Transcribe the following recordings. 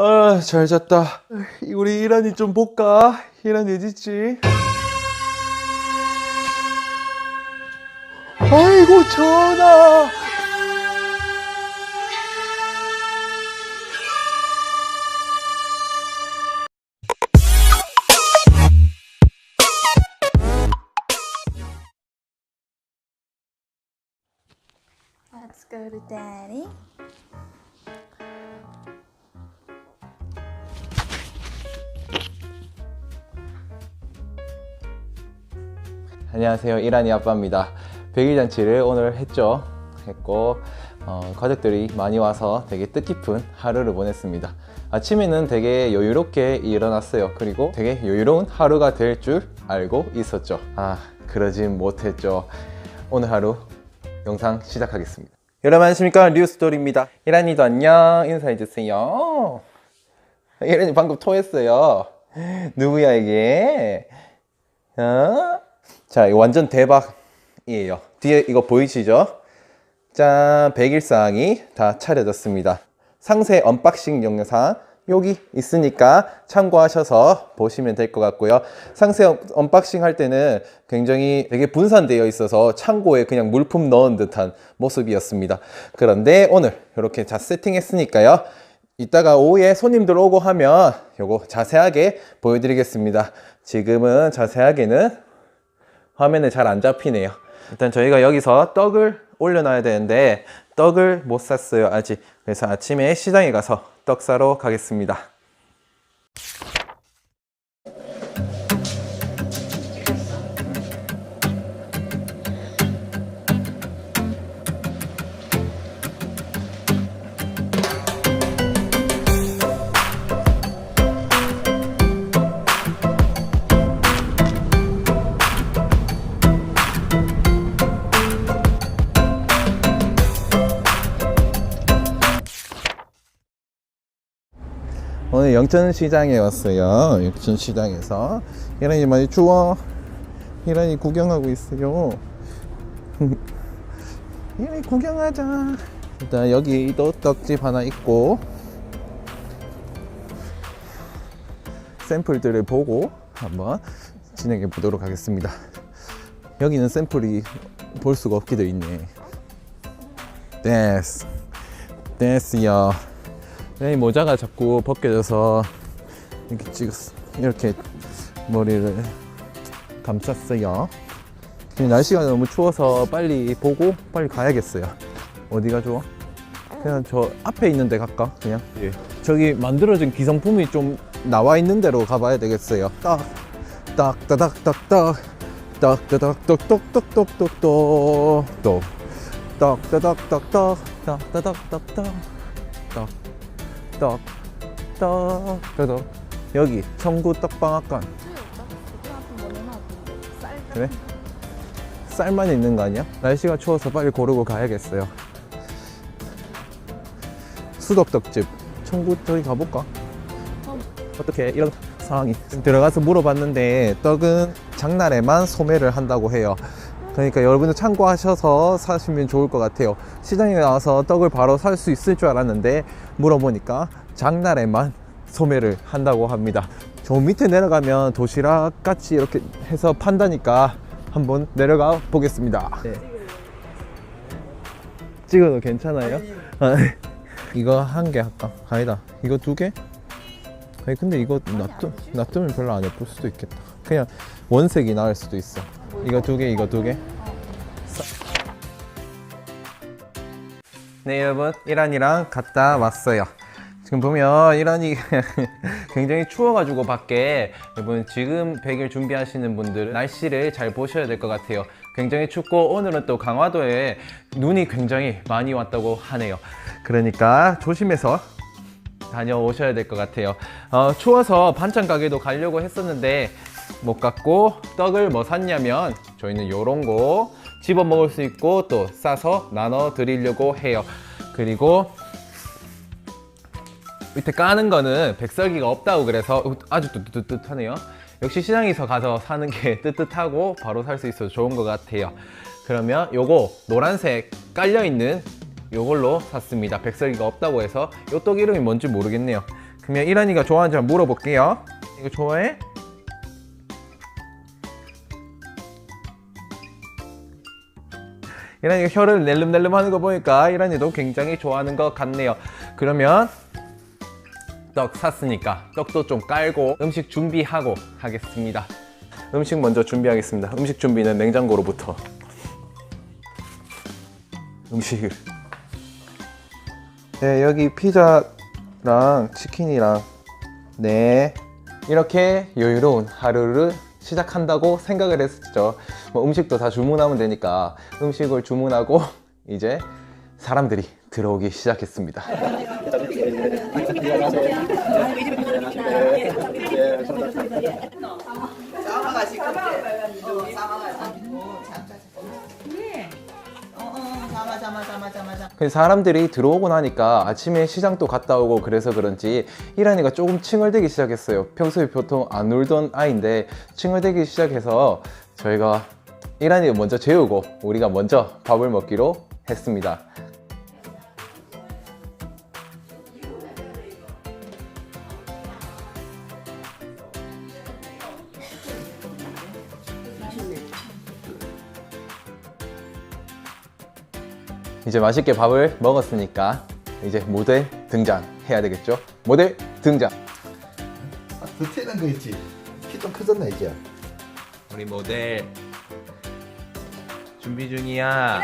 아, 잘 잤다. 우리 이란이 좀 볼까? 이란이 어딨지? 아이고, 전화! Let's go to. 안녕하세요. 이란이 아빠입니다. 100일 잔치를 오늘 했죠. 했고, 어, 가족들이 많이 와서 되게 뜻깊은 하루를 보냈습니다. 아침에는 되게 여유롭게 일어났어요. 그리고 되게 여유로운 하루가 될 줄 알고 있었죠. 아, 그러진 못했죠. 오늘 하루 영상 시작하겠습니다. 여러분 안녕하십니까? 류스토리입니다. 이란이도 안녕. 인사해주세요. 이란이 방금 토했어요. 누구야 이게? 어? 자, 이거 완전 대박이에요. 뒤에 이거 보이시죠? 짠, 백일상이 다 차려졌습니다. 상세 언박싱 영상 여기 있으니까 참고하셔서 보시면 될 것 같고요. 상세 언- 언박싱 할 때는 굉장히 되게 분산되어 있어서 창고에 그냥 물품 넣은 듯한 모습이었습니다. 그런데 오늘 이렇게 자 세팅했으니까요. 이따가 오후에 손님들 오고 하면 요거 자세하게 보여드리겠습니다. 지금은 자세하게는 화면에 잘 안 잡히네요. 일단 저희가 여기서 떡을 올려놔야 되는데 떡을 못 샀어요 아직. 그래서 아침에 시장에 가서 떡 사러 가겠습니다. 영천시장에 왔어요. 영천시장에서 이란이 많이 추워. 이란이 구경하고 있어요. 이란이 구경하자. 일단 여기도 떡집 하나 있고 샘플들을 보고 한번 진행해 보도록 하겠습니다. 여기는 샘플이 볼 수가 돼 있네. 됐어. 됐어요. 이 모자가 자꾸 벗겨져서 이렇게 찍었어. 이렇게 머리를 감쌌어요. 날씨가 너무 추워서 빨리 보고 빨리 가야겠어요. 어디가 좋아? 그냥 저 앞에 있는 데 갈까? 그냥? 예. 저기 만들어진 기성품이 좀 나와 있는 데로 가봐야 되겠어요. 딱, 딱, 따닥, 딱, 딱, 딱, 따닥, 똑, 똑, 똑, 똑, 똑, 똑, 똑, 딱, 따닥, 딱, 딱, 딱, 따닥, 딱, 딱, 딱. 떡, 떡, 떡. 여기 청구 떡방앗간. 그래? 쌀만 있는 거 아니야? 날씨가 추워서 빨리 고르고 가야겠어요. 수덕떡집. 청구 저기 가볼까? 어떻게 이런 상황이 들어가서 물어봤는데 떡은 장날에만 소매를 한다고 해요. 그러니까 여러분들 참고하셔서 사시면 좋을 것 같아요. 시장에 나와서 떡을 바로 살 수 있을 줄 알았는데 물어보니까 장날에만 소매를 한다고 합니다. 저 밑에 내려가면 도시락 같이 이렇게 해서 판다니까 한번 내려가 보겠습니다. 네. 찍어도 괜찮아요? 아, 이거 한 개 할까? 아니다. 이거 두 개? 아니 근데 이거 놔두, 놔두면 별로 안 예쁠 수도 있겠다. 그냥 원색이 나을 수도 있어. 이거 두 개, 이거 두 개. 네 여러분, 이란이랑 갔다 왔어요. 지금 보면 이란이 굉장히 추워가지고 밖에 여러분 지금 100일 준비하시는 분들 날씨를 잘 보셔야 될 것 같아요. 굉장히 춥고 오늘은 또 강화도에 눈이 굉장히 많이 왔다고 하네요. 그러니까 조심해서 다녀오셔야 될 것 같아요. 어, 추워서 반찬 가게도 가려고 했었는데 못 갔고 떡을 뭐 샀냐면 저희는 요런 거 집어 먹을 수 있고 또 싸서 나눠 드리려고 해요. 그리고 밑에 까는 거는 백설기가 없다고 그래서 아주 뜨뜻뜨뜻하네요. 역시 시장에서 가서 사는 게 뜨뜻하고 바로 살 수 있어서 좋은 것 같아요. 그러면 요거 노란색 깔려 있는 요걸로 샀습니다. 백설기가 없다고 해서 요 떡 이름이 뭔지 모르겠네요. 그러면 이란이가 좋아하는지 한번 물어볼게요. 이거 좋아해? 이란이가 혀를 낼름낼름 하는 거 보니까 이란이도 굉장히 좋아하는 것 같네요. 그러면 떡 샀으니까 떡도 좀 깔고 음식 준비하고 하겠습니다. 음식 먼저 준비하겠습니다. 음식 준비는 냉장고로부터 음식을 네 여기 피자랑 치킨이랑 네 이렇게 여유로운 하루를 시작한다고 생각을 했었죠. 뭐 음식도 다 주문하면 되니까 음식을 주문하고 이제 사람들이 들어오기 시작했습니다. 잠아 잠아 잠아 잠아 그 사람들이 들어오고 나니까 아침에 시장도 갔다 오고 그래서 그런지 이란이가 조금 칭얼대기 시작했어요. 평소에 보통 안 울던 아이인데 칭얼대기 시작해서 저희가 이란이가 먼저 재우고 우리가 먼저 밥을 먹기로 했습니다. 이제 맛있게 밥을 먹었으니까 이제 모델 등장 해야 되겠죠? 모델 등장. 아, 더 튀는 거 있지. 키좀 커졌네 이제. 우리 모델 준비 중이야.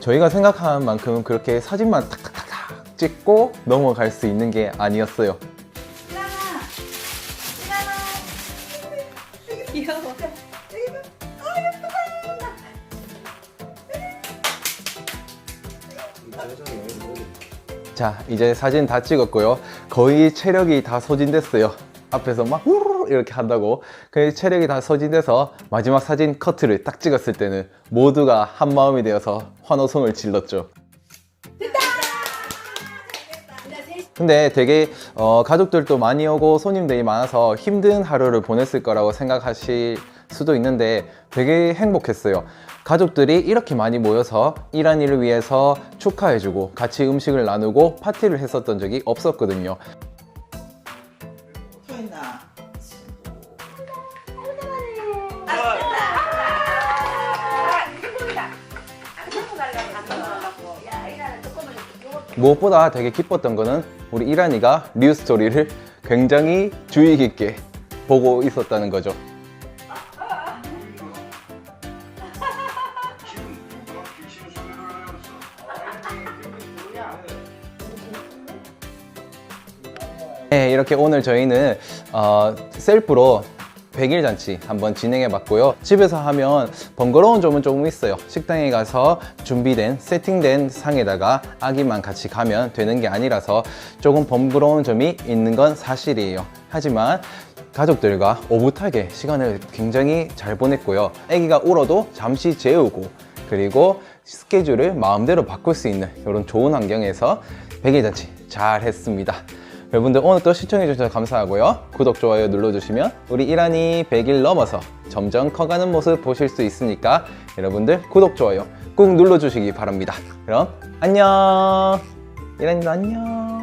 저희가 생각한 만큼 그렇게 사진만 탁탁탁탁 찍고 넘어갈 수 있는 게 아니었어요. 귀여워. 자, 이제 사진 다 찍었고요. 거의 체력이 다 소진됐어요. 앞에서 막 우르르 이렇게 한다고. 그 체력이 다 소진돼서 마지막 사진 커트를 딱 찍었을 때는 모두가 한 마음이 되어서 환호성을 질렀죠. 근데 되게 어, 가족들도 많이 오고 손님들이 많아서 힘든 하루를 보냈을 거라고 생각하실 수도 있는데 되게 행복했어요. 가족들이 이렇게 많이 모여서 이란이를 위해서 축하해주고 같이 음식을 나누고 파티를 했었던 적이 없었거든요. 무엇보다 되게 기뻤던 거는 우리 이란이가 뉴스토리를 굉장히 주의 깊게 보고 있었다는 거죠. 네, 이렇게 오늘 저희는 어, 셀프로 100일 잔치 한번 진행해 봤고요. 집에서 하면 번거로운 점은 조금 있어요. 식당에 가서 준비된 세팅된 상에다가 아기만 같이 가면 되는 게 아니라서 조금 번거로운 점이 있는 건 사실이에요. 하지만 가족들과 오붓하게 시간을 굉장히 잘 보냈고요. 아기가 울어도 잠시 재우고 그리고 스케줄을 마음대로 바꿀 수 있는 이런 좋은 환경에서 100일 잔치 잘 했습니다. 여러분들 오늘 또 시청해주셔서 감사하고요. 구독, 좋아요 눌러주시면 우리 이란이 100일 넘어서 점점 커가는 모습 보실 수 있으니까 여러분들 구독, 좋아요 꾹 눌러주시기 바랍니다. 그럼 안녕! 이란이도 안녕!